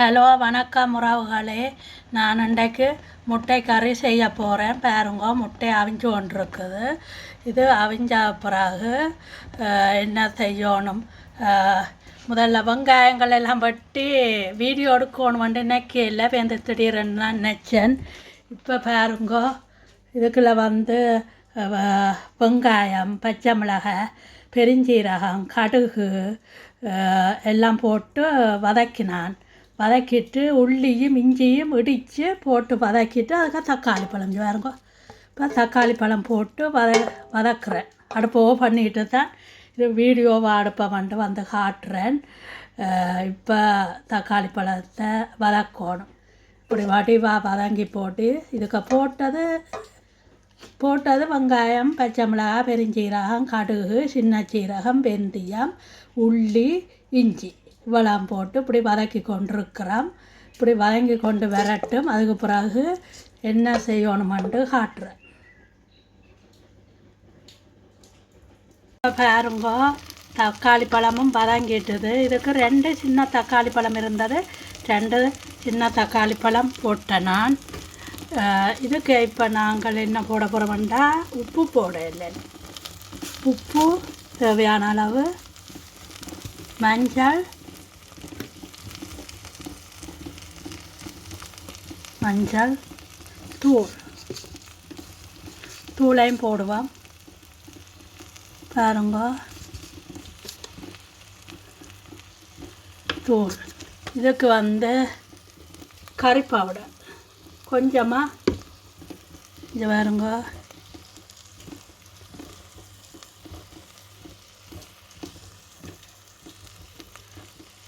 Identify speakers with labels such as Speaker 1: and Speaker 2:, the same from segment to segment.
Speaker 1: Hello வணக்கம் உறவுகளே. நான் இன்றைக்கு முட்டை கறி செய்ய போகிறேன் பாருங்க முட்டை அவிஞ்சு கொண்டிருக்குது. இது அவிஞ்ச பிறகு என்ன செய்யணும்? முதல்ல வெங்காயங்கள் எல்லாம் வெட்டி வீடியோ எடுக்கணும் நினைக்கல வேந்த திடீர்னு நான் நினச்சேன். இப்போ பாருங்க இதுக்குள்ள வந்து வெங்காயம் பச்சை மிளகாய் பெருஞ்சீரகம் கடுகு எல்லாம் போட்டு வதக்கினான். வதக்கிட்டு உள்ளியும் இஞ்சியும் இடித்து போட்டு வதக்கிட்டு அதுக்காக தக்காளி பழம் பாருங்க. இப்போ தக்காளி பழம் போட்டு வத வதக்குறேன். அடுப்போ பண்ணிக்கிட்டு தான் இது வீடியோவை அடுப்பை வந்து வந்து காட்டுறேன். இப்போ தக்காளி பழத்தை வதக்கணும். இப்படி வடிவாக வதங்கி போட்டு இதுக்கு போட்டது போட்டது வெங்காயம் பச்சை மிளகாய் பெருஞ்சீரகம் கடுகு சின்ன சீரகம் வெந்தயம் உள்ளி இஞ்சி. இவ்வளவு போட்டு இப்படி வதக்கி கொண்டிருக்கிறோம். இப்படி வதங்கி கொண்டு விரட்டும். அதுக்கு பிறகு என்ன செய்யணுமென்று காட்டுறேன். பாருங்க தக்காளி பழமும் வதங்கிட்டுது. இதுக்கு ரெண்டு சின்ன தக்காளி பழம் இருந்தது. ரெண்டு சின்ன தக்காளி பழம் போட்டேன் நான். இதுக்கு இப்போ நாங்கள் என்ன போட போகிறோம்டா உப்பு போட இல்லை உப்பு தேவையான அளவு மஞ்சள் மஞ்சள் தூள். தூளையும் போடுவோம். பாருங்க. தூள். இதுக்கு வந்து கறி பவுடர் கொஞ்சமாக இது பாருங்க.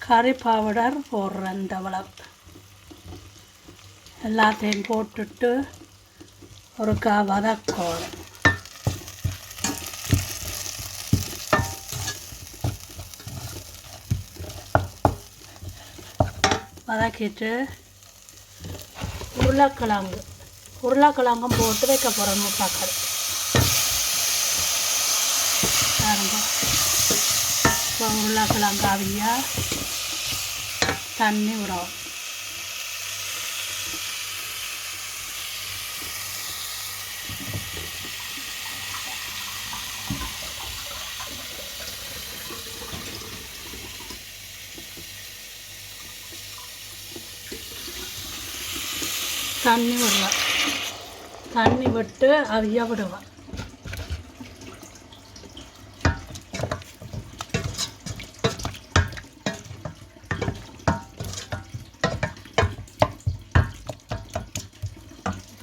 Speaker 1: கறி பவுடர் போடுறேன் இந்த அளவு எல்லாத்தையும் போட்டுட்டு ஒருக்கா வதக்கணும் வதக்கிட்டு உருளைக்கிழங்கு. உருளைக்கிழங்கும் போட்டு வைக்க போகிறோம் முட்டாக்கள் பாருங்க. இப்போ உருளைக்கிழங்கு அவியா தண்ணி விடணும் தண்ணி விடுவேன் தண்ணி விட்டு அவிய விடுவேன்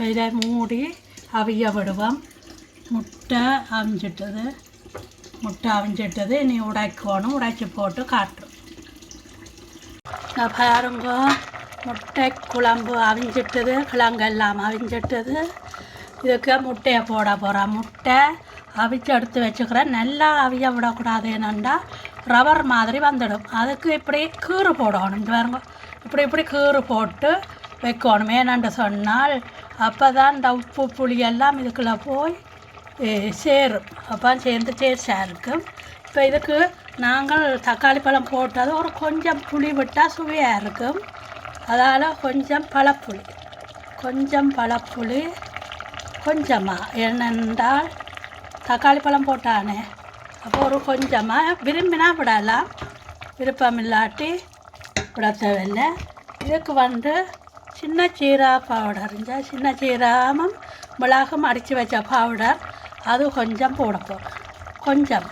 Speaker 1: இதை மூடி அவிய விடுவோம். முட்டை அவிஞ்சிட்டது. முட்டை அவிஞ்சிட்டது. இனி உடைக்கணும். உடைச்சி போட்டு காட்டுறோம். பாருங்க. முட்டை குழம்பு அவிஞ்சிட்டது கிழங்கெல்லாம் அவிஞ்சிட்டது. இதுக்கு முட்டையை போட போகிறேன் முட்டை அவிச்சு எடுத்து வச்சுக்கிறேன். நல்லா அவிய விடக்கூடாது. என்னென்னா ரவர் மாதிரி வந்துடும். அதுக்கு இப்படி கீறு போடணும். இந்த பாருங்க. இப்படி இப்படி கீறு போட்டு வைக்கணும் ஏனென்று சொன்னால் அப்போ தான் இந்த உப்பு புளி எல்லாம் இதுக்குள்ளே போய் சேரும். அப்போ சேர்ந்து டேஸ்டாக இருக்கும். இப்போ இதுக்கு நாங்கள் தக்காளி பழம் போட்டது ஒரு கொஞ்சம் புளி விட்டால் சுவையாக இருக்கும். அதால் கொஞ்சம் பழப்புளி. கொஞ்சம் பழப்புளி கொஞ்சமாக ஏனென்றால் தக்காளி பழம் போட்டானே. அப்போ ஒரு கொஞ்சமாக விரும்பினா விடலாம். விருப்பம் இல்லாட்டி விட தேவையில்லை இதுக்கு வந்து சின்ன சீரா பவுடர் இந்த சின்ன சீராமும் மிளகும் அடித்து வச்ச பவுடர் அது கொஞ்சம் போட போகிறேன் கொஞ்சம்.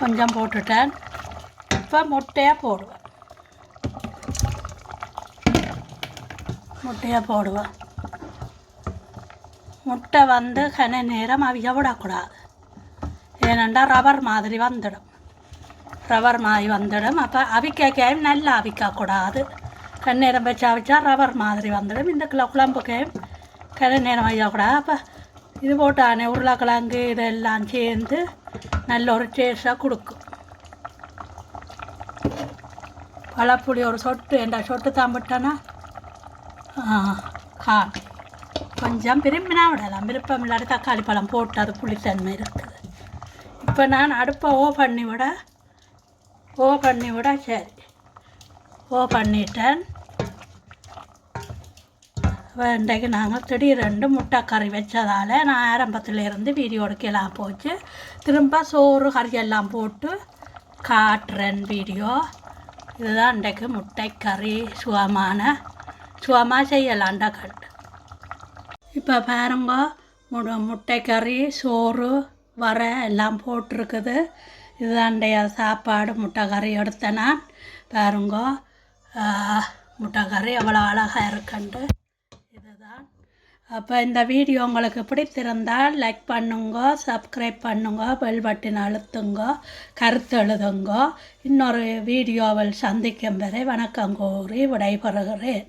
Speaker 1: கொஞ்சம் போட்டுட்டேன். இப்போ முட்டையை போடுவேன். முட்டையை போடுவேன். முட்டை வந்து கன நேரம் அவிய விடக்கூடாது. ஏனெண்டா ரவர் மாதிரி வந்துடும். ரவர் மாதிரி வந்துடும். அப்போ அவிக்காக்கையும் நல்லா அவிக்கக்கூடாது. கண்ணீரம் வச்சு அவிச்சா ரவர் மாதிரி வந்துடும். இந்த கிலோ குழம்புக்கையும் கன நேரம் வைக்கக்கூடாது அப்போ இது போட்டானே உருளைக்கிழங்கு இதெல்லாம் சேர்ந்து நல்ல ஒரு டேஸ்ட்டாக கொடுக்கும். பழப்புளி ஒரு சொட்டு என்ற சொட்டு தாம்பிட்டானா கா கொஞ்சம் விரும்பினா விடலாம். விருப்பம் இல்லாத தக்காளி பழம் போட்டு அது புளித்தன்மை இருக்குது. இப்போ நான் அடுப்பை ஓ பண்ணி விட ஓ பண்ணி விட சரி. ஓ பண்ணிட்டேன். இன்றைக்கு நாங்கள் திடீரெண்டு முட்டை கறி வச்சதால் நான் ஆரம்பத்துல இருந்து வீடியோ எடுக்கலாம் போச்சு. திரும்ப சோறு கறியெல்லாம் போட்டு காட்டுறேன் வீடியோ. இதுதான் இன்றைக்கு முட்டை கறி சுகமான சுகமாக செய்யலாண்டா கண்டு இப்போ பாருங்க முட முட்டை கறி சோறு வர எல்லாம் போட்டிருக்குது. இதுதாண்டைய சாப்பாடு முட்டை கறி எடுத்தேன் நான். பாருங்க முட்டை கறி எவ்வளோ அழகாக இருக்குன்ட்டு. அப்போ இந்த வீடியோ உங்களுக்கு பிடித்திருந்தால் லைக் பண்ணுங்க சப்ஸ்கிரைப் பண்ணுங்க பெல் பட்டன் அழுத்துங்க கருத்து எழுதுங்க. இன்னொரு வீடியோவில் சந்திக்கும் வரை வணக்கம் கூறி விடைபெறுகிறேன்.